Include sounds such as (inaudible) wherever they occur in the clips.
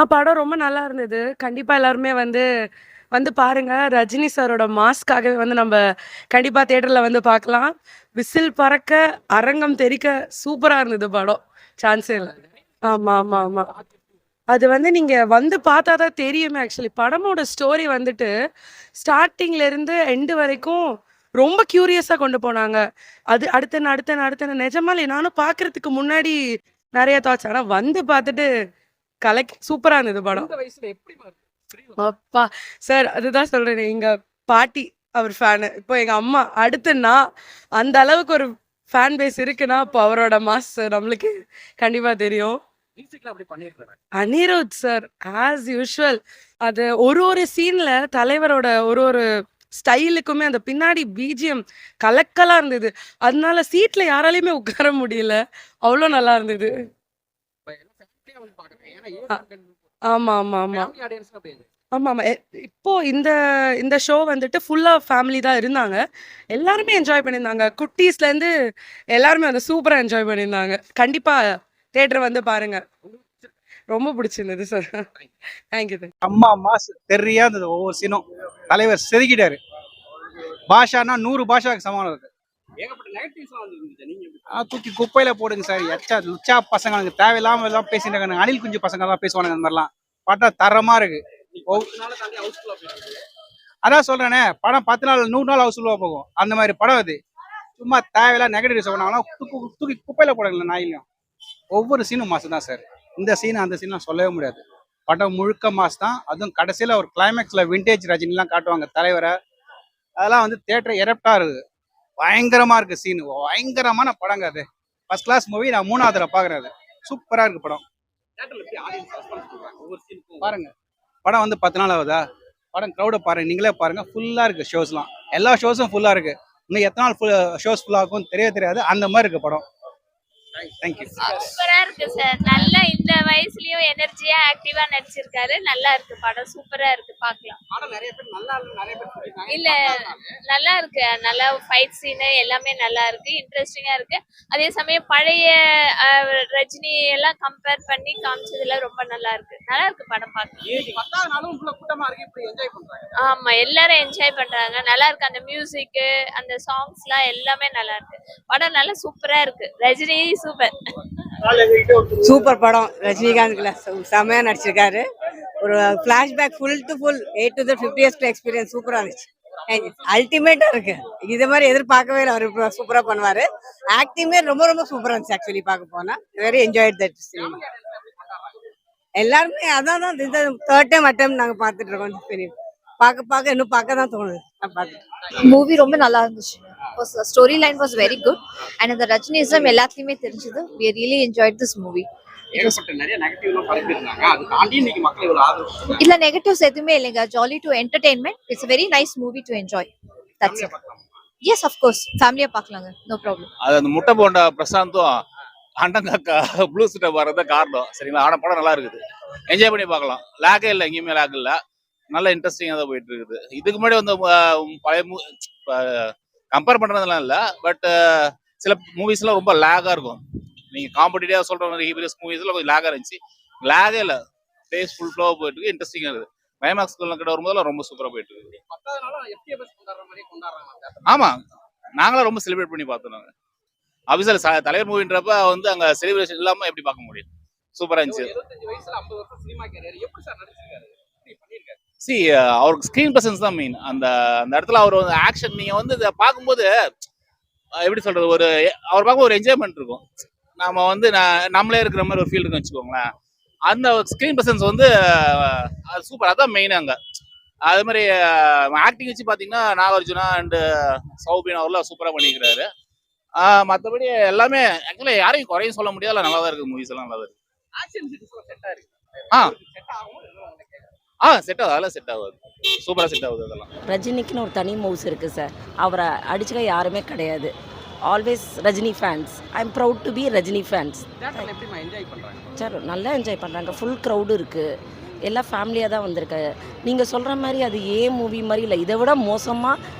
ஆ படம் ரொம்ப நல்லா இருந்தது. கண்டிப்பா எல்லாருமே வந்து வந்து பாருங்க. ரஜினி சாரோட மாஸ்க்காகவே வந்து நம்ம கண்டிப்பா தியேட்டர்ல வந்து பார்க்கலாம். விசில் பறக்க, அரங்கம் தெறிக்க சூப்பரா இருந்தது படம். சான்ஸே இல்லை ஆமா, ஆமா, ஆமா. அது வந்து நீங்க வந்து பார்த்தா தான் தெரியுமே ஆக்சுவலி. படமோட ஸ்டோரி வந்துட்டு ஸ்டார்டிங்ல இருந்து எண்டு வரைக்கும் ரொம்ப கியூரியஸா கொண்டு போனாங்க. அது அடுத்த அடுத்த அடுத்தென்ன நிஜமாலே நானும் பார்க்கறதுக்கு முன்னாடி நிறைய தாட்ஸ். ஆனா வந்து பார்த்துட்டு கலக்கி சூப்பரா இருந்தது படம். அப்பா! சார் அதுதான் சொல்றேனே, எங்க பாட்டி அவர் ஃபேனு. இப்போ எங்க அம்மா, அடுத்து நான். அந்த அளவுக்கு ஒரு ஃபேன் பேஸ் இருக்குன்னா, அப்போ அவரோட மாஸ் நம்மளுக்கு கண்டிப்பா தெரியும். அனிருத் சார் ஆஸ் யூசுவல் அது ஒரு ஒரு சீன்ல தலைவரோட ஒரு ஒரு ஸ்டைலுக்குமே அந்த பின்னாடி பிஜிஎம் கலக்கலா இருந்தது. அதனால சீட்ல யாராலயுமே உட்கார முடியல. அவ்ளோ நல்லா இருந்தது. இப்ப எல்லாம் ஃபேமிலியா வந்து பார்க்குறாங்க. ஏன்னா ஏஜ் அ. கன்டென்ட் ஆமா, ஆமா, ஆமா. இருக்கு. ஆமாமா. இப்போ இந்த இந்த ஷோ வந்துட்டு ஃபுல்லா ஃபேமிலி தான் இருந்தாங்க. எல்லாருமே என்ஜாய் பண்ணியிருந்தாங்க. குட்டீஸ்லேருந்து எல்லாருமே வந்து சூப்பரா என்ஜாய் பண்ணியிருந்தாங்க. கண்டிப்பா தியேட்டர் வந்து பாருங்க. ரொம்ப பிடிச்சிருந்தது சார். தேங்க் யூ தேங்க் அம்மா மாஸ் தெரியா இருந்தது ஒவ்வொரு சீனும் தலைவர் செதுக்கிட்டாரு பாஷானா நூறு பாஷாக்கு சமானம் இருக்கு தூக்கி குப்பையில போடுங்க சார். எச்சா லுச்சா பசங்க தேவையில்லாம எல்லாம் பேசிட்டு இருக்காங்க அணில் குஞ்சு பசங்க எல்லாம் பேசுவானுங்க அந்த மாதிரிலாம். பார்த்தா தரமா இருக்கு. அதான் சொல்றேனே படம் பத்து நாள் நூறு நாள் ஹவுஸ்ஃபுல்லா போகும். அந்த மாதிரி படம் அது. சும்மா தேவையில்லாம் நெகட்டிவ் சொன்னாங்கன்னா தூக்கி குப்பையில போடுங்க நாயிலையும். ஒவ்வொரு சீனும் மாசு தான் சார். இந்த சீன் அந்த சீன்லாம் சொல்லவே முடியாது. படம் முழுக்க மாஸ் தான் அதுவும் கடைசியில ஒரு கிளைமேக்ஸ்ல விண்டேஜ் ரஜினிலாம் காட்டுவாங்க தலைவரை. அதெல்லாம் வந்து தேட்டர் எரப்டா இருக்கு பயங்கரமா இருக்கு சீனு பயங்கரமான படங்க அது. ஃபர்ஸ்ட் கிளாஸ் மூவி நான் மூணாவது தடவை பாக்குறேன் அது. சூப்பரா இருக்கு படம். தியேட்டர்ல பாருங்க. படம் வந்து பத்து நாள் ஆகுதா? படம் க்ரௌடை பாருங்க. நீங்களே பாருங்க. ஃபுல்லா இருக்கு ஷோஸ்லாம் எல்லா ஷோஸும் ஃபுல்லா இருக்கு. இன்னும் எத்தனை நாள் ஃபுல் ஷோஸ் ஃபுல்லா இருக்கும் தெரிய தெரியாது. அந்த மாதிரி இருக்கு படம். சூப்பரா இருக்கு சார் நல்லா இந்த வயசுலயும் எனர்ஜியா ஆக்டிவா நடிச்சிருக்காரு. நல்லா இருக்கு படம். சூப்பரா இருக்கு. நல்லா இல்ல நல்லா இருக்கு. நல்லா ஃபைட் சீனு எல்லாமே நல்லா இருக்கு. இன்ட்ரெஸ்டிங்கா இருக்கு. அதே சமயம் பழைய ரஜினி எல்லாம் கம்பேர் பண்ணி காமிச்சதுல ரொம்ப நல்லா இருக்கு. நல்லா இருக்கு படம் பண்றாங்க. ஆமா எல்லாரும் என்ஜாய் பண்றாங்க. நல்லா இருக்கு. அந்த மியூசிக் அந்த சாங்ஸ்லாம் எல்லாமே நல்லா இருக்கு. படம் நல்லா சூப்பரா இருக்கு. ரஜினி சூப்பர் சூப்பர் படம். ரஜினிகாந்த்ல செமையா நடிச்சிருக்காரு. ஒரு flashback full to full A to the fifty years experience சூப்பரா இருந்துச்சு. அல்டிமேட்டா இருக்கு. இது மாதிரி எதிர்பார்க்கவே இல்லை. அவர் சூப்பரா பண்ணுவாரு. ஆக்டிங்கே ரொம்ப ரொம்ப சூப்பரா இருந்துச்சு ஆக்சுவலி பார்க்க போனா. வெரி என்ஜாய் தட் சினிமா எல்லாருமே அதான் தான் இந்த தேர்ட் டைம் அட்டம் நாங்க பார்த்துட்டு இருக்கோம். பார்க்க பார்க்க இன்னும் பார்க்க தான் தோணுது. நான் பார்த்துட்டு மூவி ரொம்ப நல்லா இருந்துச்சு. Story line was very good and அந்த ரஜினிசம் எல்லாத்துலயுமே தெரிஞ்சது. We really enjoy this movie. இல்ல நெகட்டிவ்ஸ் எதுவுமே இல்லைங்க. Jolly to entertainment it's very nice movie to enjoy that's. Yes of course ஃபேமிலியா பார்க்கலாங்க. நோ ப்ராப்ளம் அது அந்த முட்டை போண்டா பிரசாந்தும் அண்டங்காக்கா ப்ளூ சீட்டை வர்றது காரணம். சரிங்களா? ஆனா படம் நல்லா இருக்குது. என்ஜாய் பண்ணி பார்க்கலாம். லேக்கே இல்லை எங்கேயுமே லேக் இல்லை. நல்ல இன்ட்ரெஸ்டிங்காக தான் போயிட்டு இருக்குது. இதுக்கு முன்னாடி வந்து பழைய கம்பேர் பண்றதெல்லாம் இல்லை பட் சில மூவிஸ்லாம் ரொம்ப லேகாக இருக்கும். நீங்க காம்படிட்டிவாக சொல்ற மாதிரி ஹீபிரியஸ் மூவிஸ்லாம் கொஞ்சம் லேகாக இருந்துச்சு. லேகே இல்லை. டேஸ் ஃபுல் ஃப்ளோ போயிட்டு இருக்கு. இன்ட்ரெஸ்டிங்காக இருக்குது. கிளைமாக்ஸ் கிட்ட வரும்போது ரொம்ப சூப்பராக போயிட்டு இருக்குது பத்தாவது நாளும் FTFS கொண்டாடுற மாதிரியே கொண்டாடுறாங்க. ஆமா. நாங்களும் ரொம்ப செலிப்ரேட் பண்ணி பார்த்தோம் நாங்க. அபிசல் தலைவர் மூவின்றப்ப வந்து அங்க செலிப்ரேஷன் இல்லாம எப்படி பார்க்க முடியும்? சூப்பரா இருந்துச்சு. சி அவருக்கு ஸ்க்ரீன் பிரசன்ஸ் தான் மெயின் அந்த அந்த இடத்துல அவர் வந்து ஆக்ஷன் நீங்க வந்து இதை பார்க்கும்போது எப்படி சொல்றது ஒரு அவர் பார்க்க ஒரு என்ஜாய்மெண்ட் இருக்கும். நாம வந்து ந- நம்மளே இருக்கிற மாதிரி ஒரு ஃபீல் இருக்குன்னு வச்சுக்கோங்களேன். அந்த ஸ்க்ரீன் பிரசன்ஸ் வந்து அது சூப்பர் அதான் மெயின் அங்க. அது மாதிரி ஆக்டிங் வச்சு பாத்தீங்கன்னா நாகார்ஜுனா அண்ட் சௌபின் அவர்லாம் சூப்பரா பண்ணிக்கிறாரு. மத்தபடி எல்லாமே ஆக்சுவலி யாரையும் குறையும் சொல்ல முடியாது நல்லா தான் இருக்கு மூவிஸ் எல்லாம் நல்லா இருக்கு. ஆ. ஆ செட் ஆகுது. அதெல்லாம் செட் ஆகுது. சூப்பரா செட் ஆகுது அதெல்லாம். ரஜினிக்குன்னு ஒரு தனி மவுஸ் இருக்குது சார் அவரை அடிச்சுக்க யாருமே கிடையாது. Always Rajini fans I am proud to be Rajini fans? Sir நல்லா என்ஜாய் பண்ணுறாங்க ஃபுல் க்ரௌடு இருக்குது எல்லாம் ஃபேமிலியாக தான் வந்திருக்கு. நீங்கள் சொல்கிற மாதிரி அது ஏ மூவி மாதிரி இல்லை. இதை விட மோசமாக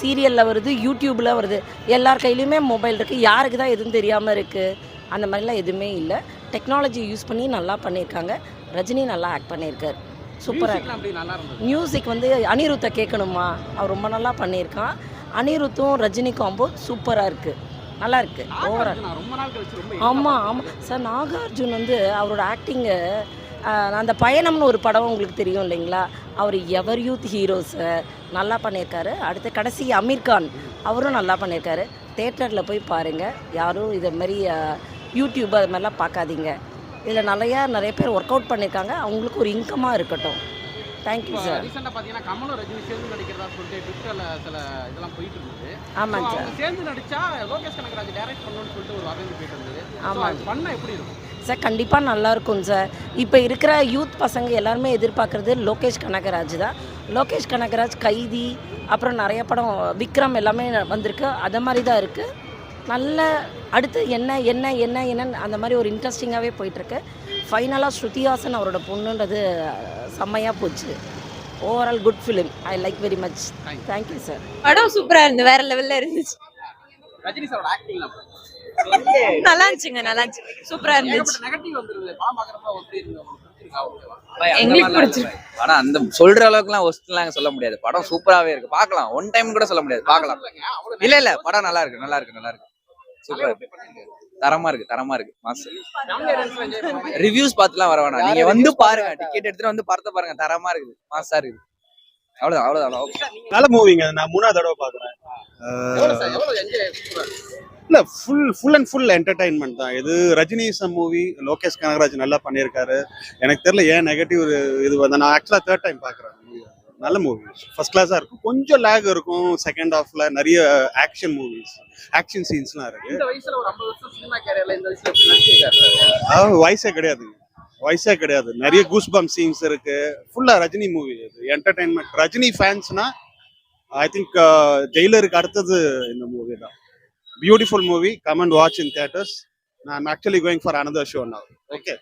சீரியலில் வருது யூடியூப்பில் வருது. எல்லார் கையிலையுமே மொபைல் இருக்குது யாருக்கு தான் எதுவும் தெரியாமல் இருக்குது அந்த மாதிரிலாம் எதுவுமே இல்லை. டெக்னாலஜி யூஸ் பண்ணி நல்லா பண்ணியிருக்காங்க. ரஜினி நல்லா ஆக்ட் பண்ணியிருக்கார். சூப்பராக மியூசிக் வந்து அனிருத்தை கேட்கணுமா அவர் ரொம்ப நல்லா பண்ணியிருக்கான். அனிருத்தும் ரஜினி காம்போ சூப்பராக இருக்குது நல்லா இருக்குது ஓவரால் ஆமாம் ஆமாம் சார் நாகார்ஜுன் வந்து அவரோட ஆக்டிங்கு அந்த பயணம்னு ஒரு படம் உங்களுக்கு தெரியும் இல்லைங்களா? அவர் எவர் யூத் ஹீரோஸை நல்லா பண்ணியிருக்காரு. அடுத்து கடைசி அமீர் கான். அவரும் நல்லா பண்ணியிருக்காரு. தேட்டரில் போய் பாருங்கள் யாரும் இதை மாதிரி யூடியூப் அது மாதிரிலாம் பார்க்காதீங்க. இதில் நிறையா நிறைய பேர் ஒர்க் அவுட் பண்ணியிருக்காங்க. அவங்களுக்கு ஒரு இன்கமாக இருக்கட்டும். தேங்க்யூ சார் ரீசெண்டா பாத்தீங்கன்னா கமலும் ரஜினி சேர்ந்து நடிக்கிறதா சொல்லிட்டு ட்விட்டர்ல சில இதெல்லாம் போயிட்டு இருந்தது ஆமாங்க சார் சேர்ந்து நடிச்சா லோகேஷ் கனகராஜ் டைரக்ட் பண்ணணும்னு சொல்லிட்டு ஒரு வதந்தி போயிட்டு இருந்தது. So, ஆமாங்க. அது பண்ணா எப்படி இருக்கும்? சார் கண்டிப்பாக நல்லா இருக்கும் சார் இப்போ இருக்கிற யூத் பசங்க எல்லாருமே எதிர்பார்க்குறது லோகேஷ் கனகராஜ் தான். லோகேஷ் கனகராஜ் கைதி அப்புறம் நிறைய படம் விக்ரம் எல்லாமே வந்திருக்கு. அதை மாதிரி தான் இருக்குது நல்ல அடுத்து என்ன என்ன என்ன என்னன்னு அந்த மாதிரி ஒரு இன்ட்ரெஸ்டிங்காகவே போயிட்டுருக்கு. ஃபைனலாக ஸ்ருதிஹாசன் அவரோட பொண்ணுன்றது செம்மையாக போச்சு. Overall good film I like very much thank you sir படம் சூப்பரா இருந்து வேற லெவல்ல இருந்துச்சு. ரஜினி சாரோட ஆக்டிங்ல நல்லா இருந்துச்சுங்க நல்லா இருந்துச்சு. சூப்பரா இருந்துச்சு. ஏகப்பட்ட நெகட்டிவ் வந்துருது படம் அந்த சொல்ற அளவுக்குலாம் ஒஸ்ட்லாம் சொல்ல முடியாது. படம் சூப்பராவே இருக்கு. பார்க்கலாம். ஒன் டைம் கூட சொல்ல முடியாது. பார்க்கலாம். இல்ல இல்ல படம் நல்லா இருக்கு நல்லா இருக்கு நல்லா இருக்கு. சூப்பர் தரமா இருக்கு தரமா இருக்கு. மாசம் ரிவ்யூஸ் பார்த்துலாம் வர வேணாம். நீங்க வந்து பாருங்க டிக்கெட் எடுத்துட்டு வந்து படத்தை பாருங்க. தரமா இருக்குது. மாசா இருக்குது. அவ்வளவுதான் அவ்வளவுதான். நல்ல மூவிங்க நான் மூணாவது தடவை பாக்குறேன் இல்ல full full and full entertainment தான். இது ரஜினி மூவி லோகேஷ் கனகராஜ் நல்லா பண்ணியிருக்காரு. எனக்கு தெரியல ஏன் நெகட்டிவ் இது வந்து. நான் ஆக்சுவலா தேர்ட் டைம் பாக்குறேன் நல்ல மூவி ஃபர்ஸ்ட் கிளாஸா இருக்கும். கொஞ்சம் லேக் இருக்கும். செகண்ட் ஹாஃப்ல நிறைய ஆக்ஷன் மூவிஸ் ஆக்ஷன் சீன்ஸ்லாம் இருக்கு. இந்த வயசுல ஒரு 50 வருஷம் சினிமா கேரியர்ல இந்த வயசுல எப்படி நடிச்சிருக்காரு? அதாவது வயசே கிடையாது. வயசே கிடையாது. நிறைய கூஸ் பம்ப் சீன்ஸ் இருக்கு ஃபுல்லா ரஜினி மூவி இது. என்டர்டைன்மெண்ட் ரஜினி ஃபேன்ஸ்னா ஐ திங்க் ஜெயிலருக்கு அடுத்தது இந்த மூவி தான். Beautiful movie come and watch in theatres நான் actually going for another show now. Okay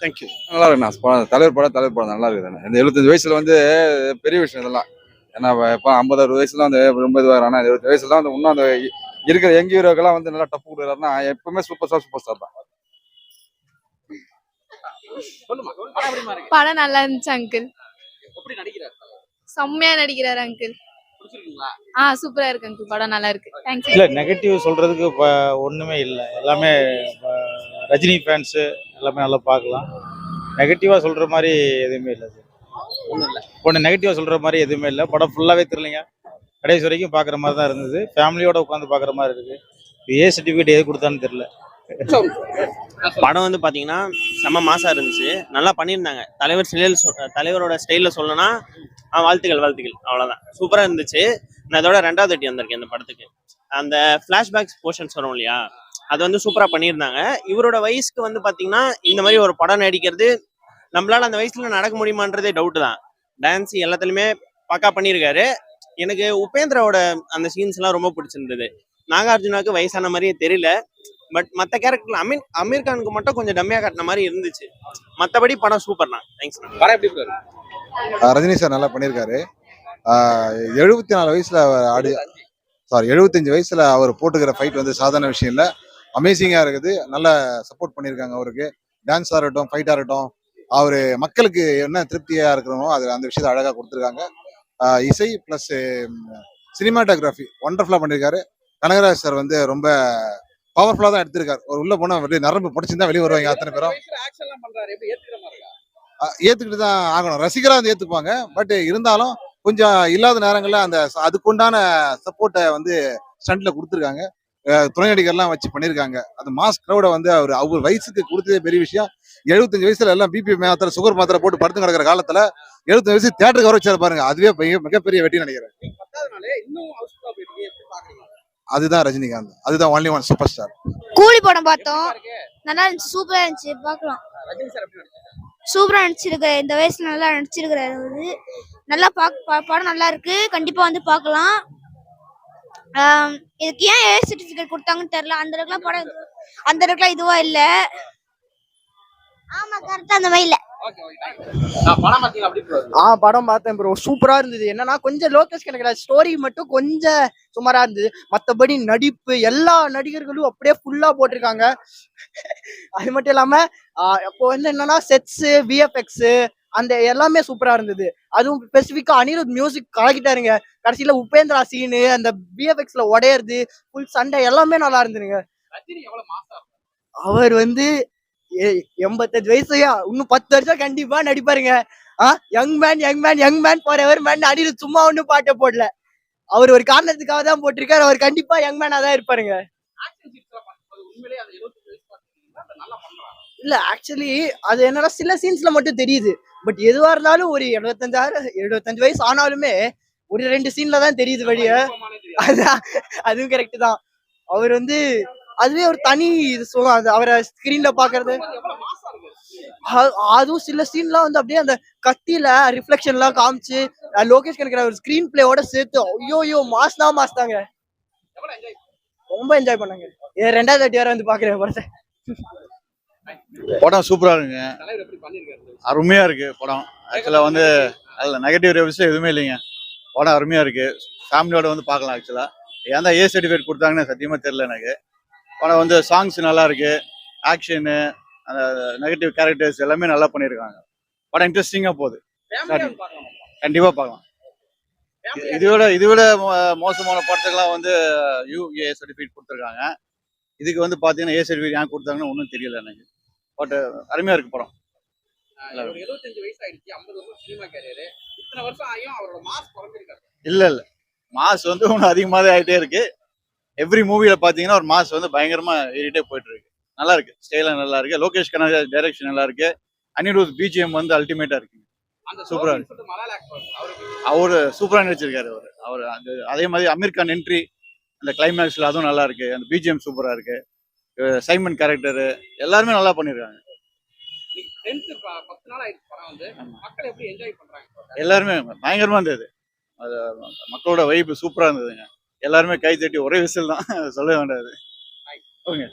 thank you நல்லா இருக்குண்ணா தலைவர் படம் தலைவர் படம் நல்லா இருக்குதுண்ணா இந்த எழுபத்தஞ்சு வயசுல வந்து பெரிய விஷயம் இதெல்லாம். ஏன்னா இப்போ ஐம்பது அறுபது வயசுல வந்து ரொம்ப இதுவாக ஆனால் எழுபத்தி வயசுல வந்து இன்னும் அந்த இருக்கிற யங் ஹீரோக்கெல்லாம் வந்து நல்லா டஃப் கொடுக்குறாருன்னா எப்பவுமே சூப்பர் ஸ்டார் சூப்பர் ஸ்டார் தான் படம் நல்லா இருந்துச்சு அங்கிள் செம்மையா நடிக்கிறாரு அங்கிள் ஆ சூப்பரா இருக்கு அங்கிள் படம் நல்லா இருக்கு. தேங்க்ஸ் இல்லை நெகட்டிவ் சொல்கிறதுக்கு இப்போ ஒன்றுமே இல்லை. எல்லாமே ரஜினி ஃபேன்ஸு எல்லாமே நல்லா பார்க்கலாம். நெகட்டிவாக சொல்கிற மாதிரி எதுவுமே இல்லை சார் ஒண்ணும் இல்ல ஒன்று நெகட்டிவாக சொல்கிற மாதிரி எதுவுமே இல்லை. படம் ஃபுல்லாகவே தெரியலைங்க. கடைசி வரைக்கும் பார்க்குற மாதிரி தான் இருந்தது. ஃபேமிலியோட உட்காந்து பார்க்குற மாதிரி இருக்குது ஏ சர்டிஃபிகேட் எது கொடுத்தான்னு தெரில படம் வந்து பாத்தீங்கன்னா செம்ம மாசா இருந்துச்சு. நல்லா பண்ணியிருந்தாங்க. தலைவர் ஸ்டைல் தலைவரோட ஸ்டைல்ல சொல்லணும்னா ஆ, வாழ்த்துக்கள் வாழ்த்துக்கள். அவ்வளவுதான். சூப்பரா இருந்துச்சு. நான் இதோட ரெண்டாவது வாட்டி வந்திருக்கேன் இந்த படத்துக்கு. அந்த ஃபிளாஷ்பேக்ஸ் போர்ஷன்ஸ் வரும் இல்லையா? அது வந்து சூப்பரா பண்ணியிருந்தாங்க. இவரோட வயசுக்கு வந்து பாத்தீங்கன்னா இந்த மாதிரி ஒரு படம் நடிக்கிறது நம்மளால அந்த வயசுல நடக்க முடியுமான்றதே டவுட் தான். டான்ஸ் எல்லாத்துலயுமே பக்கா பண்ணியிருக்காரு. எனக்கு உபேந்திராவோட அந்த சீன்ஸ் எல்லாம் ரொம்ப பிடிச்சிருந்தது. நாகார்ஜுனாவுக்கு வயசான மாதிரியே தெரியல. பட் மற்ற கேரக்டர் அமீர் அமீர் கானுக்கு மட்டும் கொஞ்சம் டம்மியா காட்டின மாதிரி இருந்துச்சு. மற்றபடி படம் சூப்பர் தான் தேங்க்ஸ் படம் எப்படி ரஜினி சார் நல்லா பண்ணியிருக்காரு. எழுபத்தி நாலு வயசுல ஆடி சாரி எழுபத்தஞ்சு வயசுல அவர் போட்டுக்கிற ஃபைட் வந்து சாதாரண விஷயம் இல்லை. அமேசிங்காக இருக்குது. நல்ல சப்போர்ட் பண்ணியிருக்காங்க அவருக்கு. டான்ஸாக இருக்கட்டும் ஃபைட்டாக இருக்கட்டும் அவர் மக்களுக்கு என்ன திருப்தியாக இருக்கிறமோ அது அந்த விஷயத்தை அழகாக கொடுத்துருக்காங்க. இசை ப்ளஸ் சினிமாட்டோகிராஃபி ஒண்டர்ஃபுல்லாக பண்ணியிருக்காரு. கனகராஜ் சார் வந்து ரொம்ப பவர்ஃபுல்லாக தான் எடுத்திருக்காரு. ஒரு உள்ள போனால் அப்படியே நரம்பு படிச்சுதான் வெளியே வருவாங்க அத்தனை பேரும். ஏத்துக்கிட்டு தான் ஆகணும். ரசிகரா வந்து ஏத்துப்பாங்க. பட் இருந்தாலும் கொஞ்சம் இல்லாத நேரங்கள்ல அந்த அதுக்குண்டான சப்போர்ட்டை வந்து ஸ்டண்ட்ல கொடுத்துருக்காங்க. துணை நடிகர்லாம் வச்சு பண்ணியிருக்காங்க அந்த மாஸ் க்ரௌட வந்து அவர் அவர் வயசுக்கு கொடுத்ததே பெரிய விஷயம். எழுபத்தஞ்சு வயசுல எல்லாம் பிபி மாத்திரை சுகர் மாத்திரை போட்டு படுத்து கிடக்கிற காலத்துல எழுபத்தஞ்சு வயசு தேட்டருக்கு வர வச்சாரு பாருங்க. அதுவே பெரிய- மிகப்பெரிய வெற்றி நினைக்கிறேன். அதுதான் ரஜினிகாந்த். அதுதான் ஒன்லி ஒன் சூப்பர் ஸ்டார் கூலி படம் பார்த்தோம்? நல்லா இருந்துச்சு சூப்பரா இருந்துச்சு பார்க்கலாம்? சூப்பரா நடிச்சிருக்காரு இந்த வயசுல நல்லா நடிச்சிருக்கிறாரு நல்லா பாக் பா- படம் நல்லா இருக்கு. கண்டிப்பா வந்து பார்க்கலாம். ஆம், இதுக்கு ஏன் ஏ சர்டிபிகேட் கொடுத்தாங்கன்னு தெரியல. அந்த அளவுக்குலாம் படம் அந்த அளவுக்குலாம் இதுவா இல்ல. ஆமா கரெக்டா அந்த மாதிரி இல்ல. ஓகே ஓகே நான் படம் பார்த்தீங்க அப்படி bro? ஆ படம் பார்த்தேன் ப்ரோ சூப்பரா இருந்தது. என்னன்னா கொஞ்சம் லோகேஷ் கனகராஜ் ஸ்டோரி மட்டும் கொஞ்சம் சுமாரா இருந்தது. மத்தபடி நடிப்பு எல்லா நடிகர்களும் அப்படியே ஃபுல்லா போட்டிருக்காங்க. அது மட்டும் இல்லாம ஆ, அப்போ வந்து என்னன்னா செட்ஸ் விஎஃப்எக்ஸ் அந்த எல்லாமே சூப்பரா இருந்தது. அதுவும் ஸ்பெசிஃபிக்கா அனிருத் மியூசிக் கலக்கிட்டாருங்க. கடைசியில உபேந்திரா சீனு அந்த விஎஃப்எக்ஸ்ல உடையறது ஃபுல் சண்டை எல்லாமே நல்லா இருந்ததுங்க. அவர் வந்து எண்பத்தஞ்சு வயசுயா இன்னும் பத்து வருஷம் கண்டிப்பா நடிப்பாருங்க. A young man young man young man for ever அடியில் சும்மா ஒன்றும் பாட்டை போடல. அவர் ஒரு காரணத்துக்காக தான் போட்டிருக்காரு. அவர் கண்டிப்பா யங் மேனா தான் இருப்பாருங்க. ஆக்ஷன் சீன்ஸ்ல பண்ணும்போது உண்மையிலேயே அந்த 25 வயசு பார்த்தீங்கன்னா அதை நல்லா பண்றாங்க இல்ல ஆக்சுவலி அது என்னன்னா சில சீன்ஸ்ல மட்டும் தெரியுது. பட் எதுவா இருந்தாலும் ஒரு எழுபத்தஞ்சாயிரம் எழுபத்தஞ்சு வயசு ஆனாலுமே ஒரு ரெண்டு சீன்ல தான் தெரியுது வழிய. அதுதான் அதுவும் கரெக்ட் தான். அவர் வந்து அதுவே ஒரு தனி இது சுகம் அது அவரை ஸ்கிரீன்ல பாக்குறது அதுவும் சில சீன்லாம் வந்து அப்படியே அந்த கத்தியில ரிஃப்ளெக்ஷன்லாம் காமிச்சு லோகேஷ் கணக்கிற ஒரு ஸ்கிரீன் பிளேயோட சேர்த்து ஐயோ ஐயோ மாஸ் தான் மாஸ் தாங்க ரொம்ப என்ஜாய் பண்ணாங்க. ரெண்டாவது வாட்டி வேற வந்து பாக்குறேன் படத்தை படம் சூப்பரா இருக்குங்க. தலைவர் எப்படி பண்ணிருக்காரு? அருமையா இருக்கு படம். ஆக்சுவலா வந்து அதில் நெகட்டிவ் ரிவ்யூஸ் எதுவுமே இல்லைங்க. படம் அருமையா இருக்கு. ஃபேமிலியோட வந்து பார்க்கலாம் ஆக்சுவலா ஏன் தான் ஏ சர்டிஃபிகேட் கொடுத்தாங்கன்னு சத்தியமா தெரியல எனக்கு. படம் வந்து சாங்ஸ் நல்லா இருக்கு. ஆக்ஷனு அந்த நெகட்டிவ் கேரக்டர்ஸ் எல்லாமே நல்லா பண்ணியிருக்காங்க படம் இன்ட்ரெஸ்டிங்கா போகுது. ஃபேமிலியா பார்க்கலாம். கண்டிப்பா பார்க்கலாம். இ- இதை விட இதை விட மோ- மோசமான படத்துக்கெல்லாம் வந்து யூஏ சர்டிஃபிகேட் கொடுத்துருக்காங்க. இதுக்கு வந்து பார்த்தீங்கன்னா ஏ சர்டிஃபிகேட் ஏன் கொடுத்தாங்கன்னு ஒன்றும் தெரியல எனக்கு. பட் அருமையா இருக்கு படம். ஒரு 75 வயசு ஆயிடுச்சு 50 வருஷம் சினிமா கேரியர் இத்தனை வருஷம் ஆகியும் அவரோட மாஸ் குறைஞ்சிருக்காரு. இல்ல இல்ல. மாஸ் வந்து இன்னும் அதிகமாக தான் ஆகிட்டே இருக்கு. எவ்ரி மூவில பாத்தீங்கன்னா ஒரு மாஸ் வந்து பயங்கரமா ஏறிட்டே போயிட்டு இருக்கு. நல்லா இருக்கு. ஸ்டைலா நல்லா இருக்கு. லோகேஷ் கனகராஜ் டைரக்ஷன் நல்லா இருக்கு. அனிருத் பிஜிஎம் வந்து அல்டிமேட்டா இருக்கு. அந்த சூப்பரா அவரு. சூப்பரா நடிச்சிருக்காரு அவர். அவர் அதே மாதிரி அமீர் கான் என்ட்ரி அந்த கிளைமேக்ஸ்ல அதுவும் நல்லா இருக்கு. அந்த பிஜிஎம் சூப்பரா இருக்கு. சைமன் கேரக்டர் எல்லாருமே நல்லா பண்றாங்க? எல்லாருமே பயங்கரமா இருந்தது. அது மக்களோட வைப்பு சூப்பரா இருந்ததுங்க. எல்லாருமே கை தட்டி ஒரே விசில் தான் (laughs) சொல்ல வேண்டாது ஓகே.